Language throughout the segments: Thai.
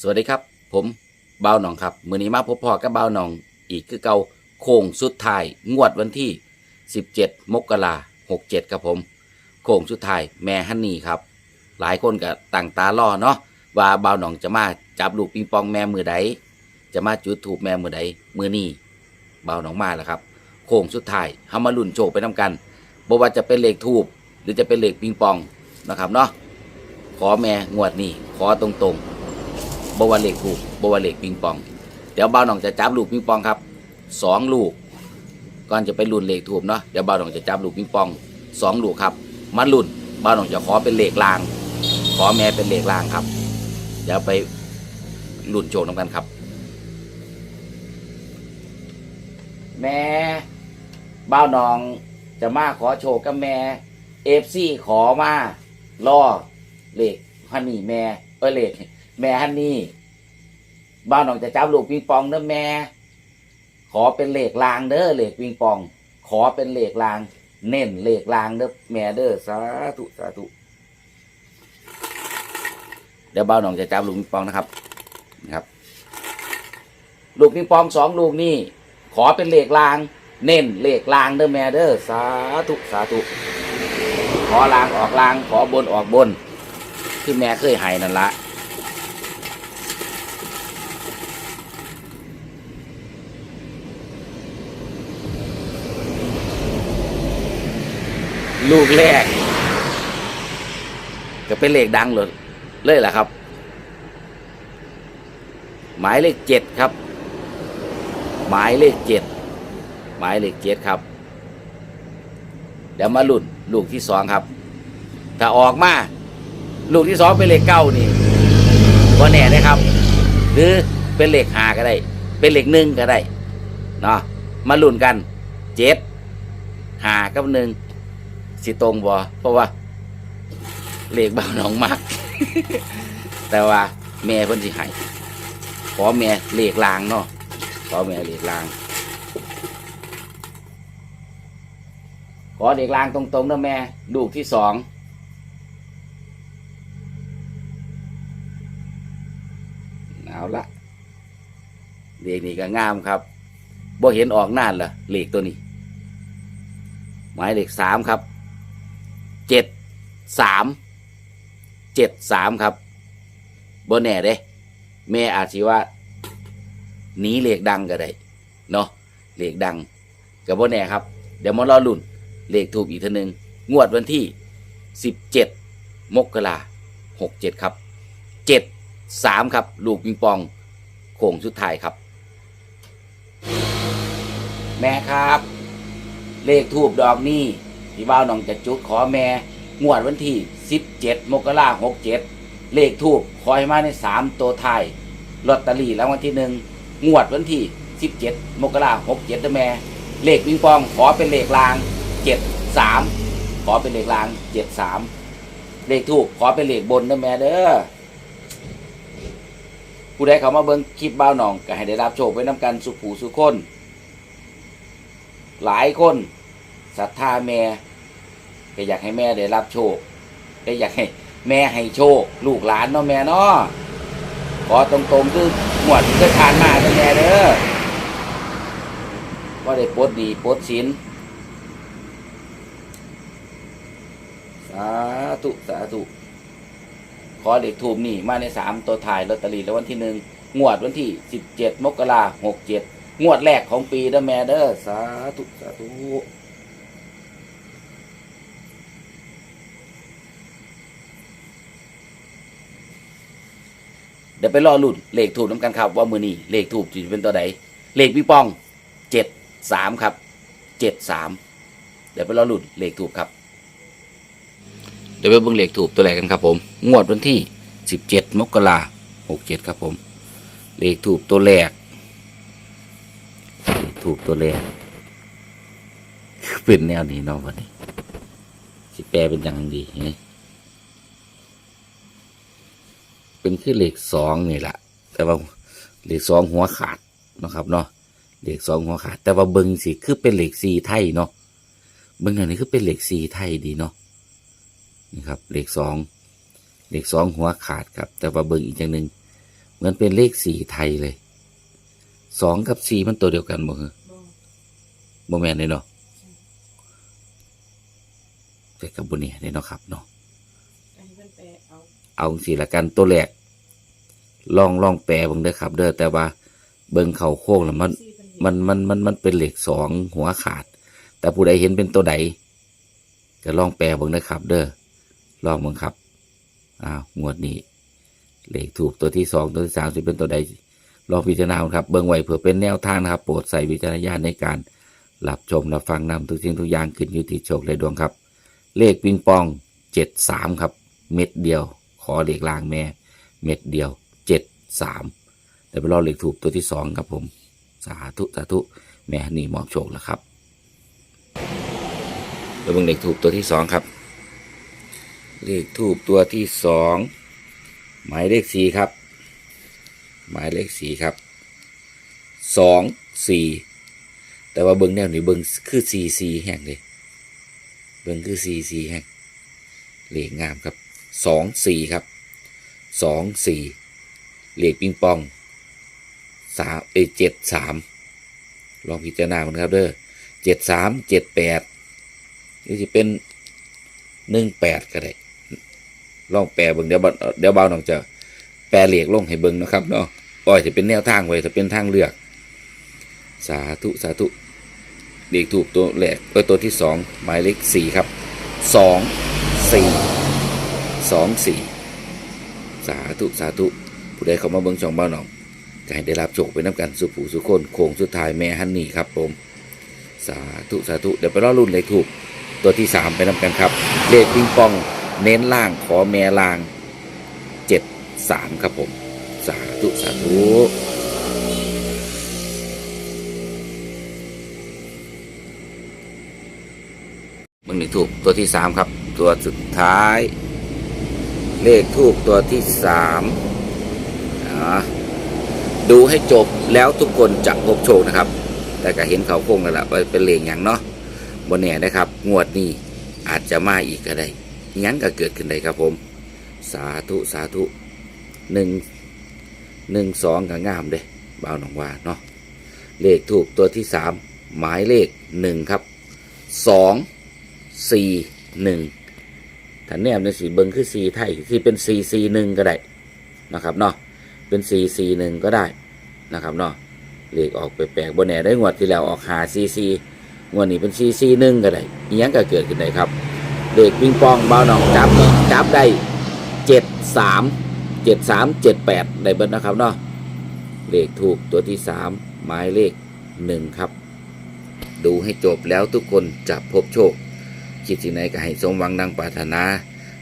สวัสดีครับ ผมเบาวหนองครับ มือนี้มาพบพ่อกับเบาวหนองอีกคือเก่าโค้งสุดท้ายงวดวันที่ 17 มกราหกเจ็ดครับผมโค้งสุดท้ายแม่ฮันนี่ครับ หลายคนก็ตั้งตารอเนาะว่าเบาวหนองจะมาจับลูกปิงปองแม่มือใดจะมาจุดถูกแม่มือใดมือนี้เบาวหนองมาแล้วครับ โค้งสุดท้ายเฮามาลุ้นโชคไปน้กันบ่ว่าจะเป็นเลขทูบหรือจะเป็นเลขปิงปองนะครับเนาะขอแม่งวดนี้ขอตรงๆ บวาเลขถูกบวาเลขปิงปอง เดี๋ยวบ่าวหน่องจะจับลูกปิงปองครับสองลูกก่อนจะไปลุ่นเลขถูกเนาะเดี๋ยวบ่าวหน่องจะจับลูกปิงปองสองลูกครับมาลุ่นบ่าวหน่องจะขอเป็นเลขลาง ขอแม่เป็นเลขลางครับ เดี๋ยวไปลุ่นโจน้ำกันครับ แม่บ่าวหน่องจะมาขอโชว์กับแม่เอฟซีขอมาล่อเลขฮันนี่แม่เออเลข แม่ฮันนี่บ้านน้องจะจับลูกปิงปองเด้อแม่ ขอเป็นเหล็กลางเด้อเหล็กปิงปอง ขอเป็นเหล็กลาง เน้นเหล็กลางเด้อแม่เด้อสาธุสาธุเดี๋ยวบ้านน้องจะจับลูกปิงปองนะครับนะครับ ลูกปิงปองสองลูกนี่ขอเป็นเหล็กลาง เน้นเหล็กลางเด้อแม่เด้อสาธุสาธุขอลางออกลางขอบนออกบนที่แม่เคยให้นั่นละ ลูกแรกก็เป็นเลขดังเลยเลยแหละครับ หมายเลขเจ็ดครับ หมายเลขเจ็ดหมายเลขเจ็ดครับเดี๋ยวมาลุ่นลูกที่สองครับ ถ้าออกมาลูกที่สองเป็นเลขเก้านี่ก็แน่นะครับ หรือเป็นเลขหาก็ได้ เป็นเลขหนึ่งก็ได้เนาะมาลุ้นกันเจ็ดหากับหนึ่ง สิตรงบ่เพราะว่า เลขเบาหนองมาก แต่ว่า แม่เพิ่นสิให้ขอแม่เลขลางเนาะขอแม่เลขลาง ขอเลขลางตรงๆนะแม่ลูกที่สองเอาละเลขนี้ก็งามครับบ่เห็นออกนานละเลขตัวนี้ หมายเลขสามครับ เจ็ดสามเจ็ดสามครับบ่แน่เด้แม่อาจสิว่าหนีเลขดังก็ได้เนาะเลขดังกับบ่แน่ครับ เดี๋ยวมารอลุ่นเลขถูกอีกทีหนึ่งงวดวันที่สิบเจ็ดมกราหกเจ็ดครับเจ็ดสามครับ ลูกปิงปองโค้งสุดท้ายครับ แม่ครับ เลขทูบดอกนี้ ที่บ้าวน้องจะจุดขอแม่งวดวันที่สิบเจ็ดมกราหกเจ็เลขทูบคอยมาในสามตัวไทายลอตเตอรี่รางวัลที่หนึ่งงวดวันที่สิบเจ็ดมกราหกเจ็ดแม่ เลขปิงปองขอเป็นเลขลางเจ็ดสามขอเป็นเลขลางเจ็ดสามเลขทูบขอเป็นเลขบนนะแม่เด้อผู้ใดเขามาเบิ่งคลิปบ้าวหนองก็ให้ได้รับโชคไว้นำกันสุขผูสุขคน หลายคนศรัทธาแม่ ก็อยากให้แม่ได้รับโชคก็อยากให้แม่ให้โชค ลูกหลานเนาะแม่เนาะขอตรงๆคือหมวดก็ทานมาเด้อแม่เด้อว่าได้ปลดหนีปดสินสาธุสาธุขอเด็กทูบนี่มาในสามตัวถ่ายลอตเตอรี่แล้ววันที่หนึ่งงวดวันที่สิบเจ็ดมกราหกเจ็ดงวดแรกของปีเด้อแม่เด้อสาธุสาธุ เดี๋ยวไปรอลุ่นเลขถูกน้ำกันครับว่ามือนี้เลขถูกจะเป็นตัวใดเลขพี่ปองเจ็ดสามครับเจ็ดสามเดี๋ยวไปรอลุ่นเลขถูกครับ เดี๋ยวไปเบิ่งเลขถูกตัวแรกกันครับผม งวดวันที่สิบเจ็ดมกราหกเจ็ดครับผม เลขถูกตัวแรกถูกตัวแรกเป็นแนวนี้เนาะวันนี้สิแปลเป็นอย่างดีเฮ้ย เป็นคือเลขสองนี่แหละแต่ว่าเลขสองหัวขาดเนาะครับเนาะเลขสองหัวขาด แต่ว่าเบิ่งสิคือเป็นเลขสี่ไทยเนาะเบิ่งอันนี้คือเป็นเลขสี่ไทยดีเนาะนี่ครับเลขสองเลขสองหัวขาดครับ แต่ว่าเบิ่งอีกอย่างหนึ่งเหมือนเป็นเลขสี่ไทยเลยสองกับสี่มันตัวเดียวกันบ่เหรอบ่บ่แม่นเลยเนาะแต่กับบุเนี่ยเนี่ยเนาะครับเนาะอันนี้มันแปลเอาเอาสิละกันตัวแรก ลองลองแปลบิ่งเด้อครับ เด้อแต่ว่าเบิ่งเข่าโค้งแล้วมันมันมันมันมันเป็นเหล็กสองหัวขาด แต่ผู้ใดเห็นเป็นตัวใดก็ลองแปลเบิ่งนะครับ เด้อลองเบิ่งครับอ้าวงวดนี้เหลขถูกตัวที่สองตัวที่สามจะเป็นตัวใดลองพิจารณาครับเบิ่งไว้เผื่อเป็นแนวทางนะครับ โปรดใส่วิจารณญาณในการรับชมรับฟังนำทุกสิ่งทุกอย่างขึ้นอยู่ที่โชคและดวงครับ เลขปิงปองเจ็ดสามครับ เม็ดเดียว ขอเลขล่างแม่ เม็ดเดียว สามแต่ไปรอเลขถูกตัวที่สองครับผมสาธุสาธุแม่นี่มอบโชคแล้วครับไปเบิ่งเลขถูกตัวที่สองครับ เลขถูกตัวที่สองหมายเลขสี่ครับ หมายเลขสี่ครับสองสี่แต่ว่าเบิ้งแนวนี่เบิ้งคือสี่สี่แห่งเลยเบิ้งคือสี่สี่แห่งเลขงามครับสองสี่ครับสองสี่ เลขปิงปองสามเอเจ็ดสามลองพิจารณากันครับเด้อเจ็ดสามเจ็ดแปดหรือจะเป็นหนึ่งแปดก็ได้ลองแปลเบิ่งเดี๋ยวเดี๋ยวเบาหน่องจะแปลเหล็กลงให้เบิ่งนะครับเนาะปล่อยจะเป็นแนวทางไว้จะเป็นทางเลือก สาธุสาธุเด็กถูกตัวแรกเออตัวที่สองหมายเลขสี่ครับสองสี่สองสี่สาธุสาธุ ผู้ใดเข้ามาเบิ่งช่องเบาหน่องก็ให้ได้รับโชคไปน้ำกันสุผู้สุคนโค้งสุดท้ายแม่ฮันนี่ครับผม สาธุสาธุเดี๋ยวไปรอรุ่นเลขถูกตัวที่สามไปน้ำกันครับเลขปิงปองเน้นล่างขอแม่ล่างเจ็ดสามครับผม สาธุสาธุมึงเลขถูกตัวที่สามครับ ตัวสุดท้าย เลขทูกตัวที่สามอ่า ดูให้จบแล้วทุกคนจะพบโชคนะครับ แต่ก็เห็นเขาโค้งแล้วล่ะเป็นเลงอย่างเนาะบนแน่นะครับ งวดนี้อาจจะมาอีกก็ได้อิหยังก็เกิดขึ้นได้ครับผม สาธุสาธุหนึ่งหนึ่งสองก็งามเด้บ่าวหนองว่าเนาะเลขถูกตัวที่สามหมายเลขหนึ่งครับสองสี่หนึ่งถ้าแนมในสีเบิงคือสีไทยที่เป็นสีสีหนึ่งก็ได้นะครับเนาะ เป็น 4 4 1 ก็ได้นะครับเนาะเลขออกไปแปลกๆบนแหน่ได้งวดที่แล้วออกหา4 4งวดนี้เป็น 4 4 1 ก็ได้อียังก็เกิดขึ้นได้ครับเลขปิงปองเบาหนองจับเนี่จับได้ 7 3 7 3 7 8 ได้เบิดนะครับเนาะเลขถูกตัวที่ 3 หมายเลข 1 ครับ ดูให้จบแล้วทุกคนจะพบโชค คิดสิ่งไหนก็ให้สมหวังดังปรารถนา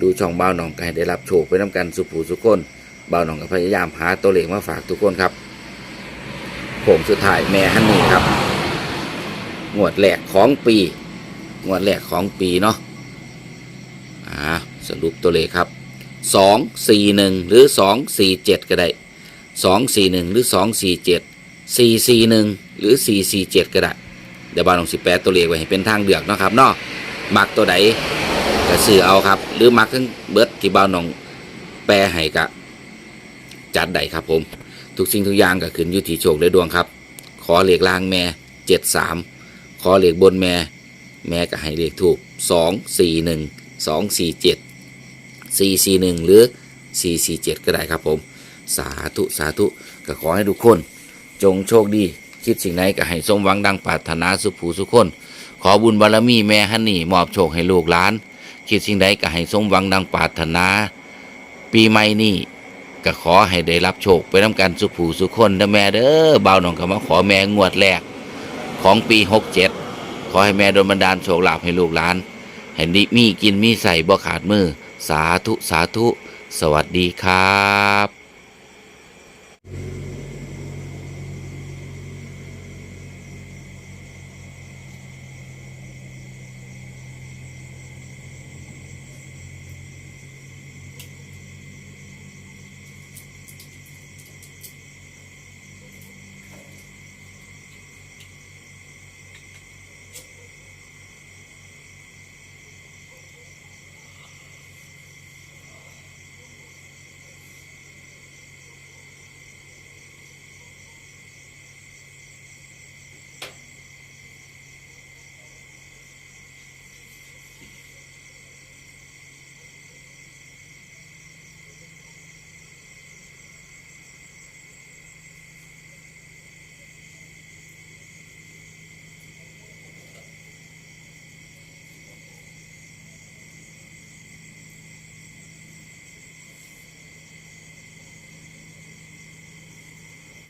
ดูช่องเบ้าหนองก็ให้ได้รับโชคไปน้ำกันสุขผู้สุคน บาหนองก็พยายามหาตัวเลขมาฝากทุกคนครับผมสุดท้ายแม่ฮันนี่ครับงวดแรกของปีงวดแรกของปีเนาะอ่าสรุปตัวเลขครับสองสี่หนึ่งหรือสองสี่เจ็ดก็ได้สองสี่หนึ่งหรือสองสี่เจ็ดสี่สี่หนึ่งหรือสี่สี่เจ็ดก็ได้เดี๋ยวบาลองสิแปดตัวเลขไว้ให้เป็นทางเลือกเนาะครับเนาะมักตัวใดก็ซื้อเอาครับ หรือมักทั้งเบิร์ดที่บาลองแปลให้กะ จัดได้ครับผม ทุกสิ่งทุกอย่างก็ขึ้นอยู่ที่โชคและดวงครับ ขอเหล็กล่างแม่เจ็ดสามขอเหล็กบนแม่ แม่ก็ให้เหลขถูกสองสี่หนึ่งสองสี่เจ็ดสี่สี่หนึ่งหรือสี่สี่เจ็ดก็ได้ครับผม สาธุสาธุก็ขอให้ทุกคน จงโชคดี คิดสิ่งไหนก็ให้สมหวังดังปรารถนาสุขผูสุขคน ขอบุญบารมีแม่ฮันนี่มอบโชคให้ลูกหลาน คิดสิ่งใดก็ให้สมหวังดังปรารถนา ปีใหม่นี้ ก็ขอให้ได้รับโชคไปน้ำกันสุขผู้สุขคนเด้อแม่เด้อบ่าวหนองก็มาขอแม่งวดแรก ของปีหกเจ็ดขอให้แม่โดนบันดาลโชคลาภให้ลูกหลานให้ดิมีกินมีใส่บ่ขาดมือ สาธุสาธุ สวัสดีครับ